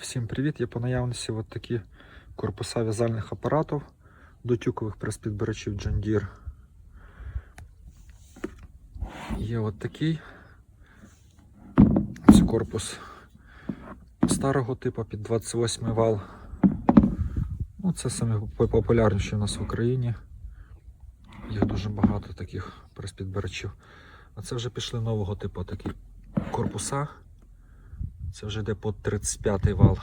Всім привіт! Є по наявності от такі корпуса в'язальних апаратів до тюкових прес-підбирачів John Deere. Є от такий. Це корпус старого типу під 28 вал. Ну, це саме популярніші у нас в Україні. Їх дуже багато таких прес-підбирачів. А це вже пішли нового типу такі корпуса. Це вже йде по 35-й вал.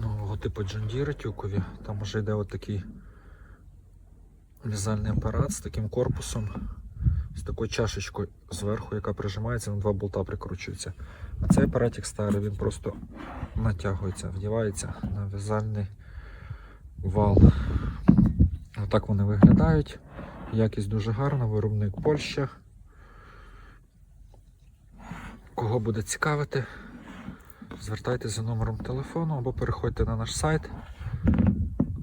Нового типу Deere тюкові. Там вже йде отакий в'язальний апарат з таким корпусом, з такою чашечкою зверху, яка прижимається, на два болта прикручується. А цей апаратик старий, він просто натягується, вдівається на в'язальний вал. Отак вони виглядають. Якість дуже гарна, виробник Польща. Кого буде цікавити, звертайтеся за номером телефону або переходьте на наш сайт,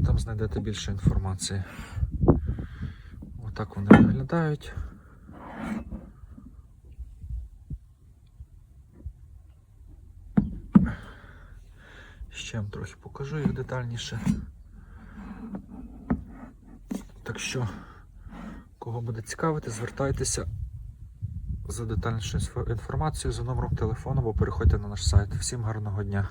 там знайдете більше інформації. Отак вони виглядають. Ще вам трохи покажу їх детальніше. Так що, кого буде цікавити, звертайтеся за детальнішу інформацію за номером телефону або переходьте на наш сайт. Всім гарного дня!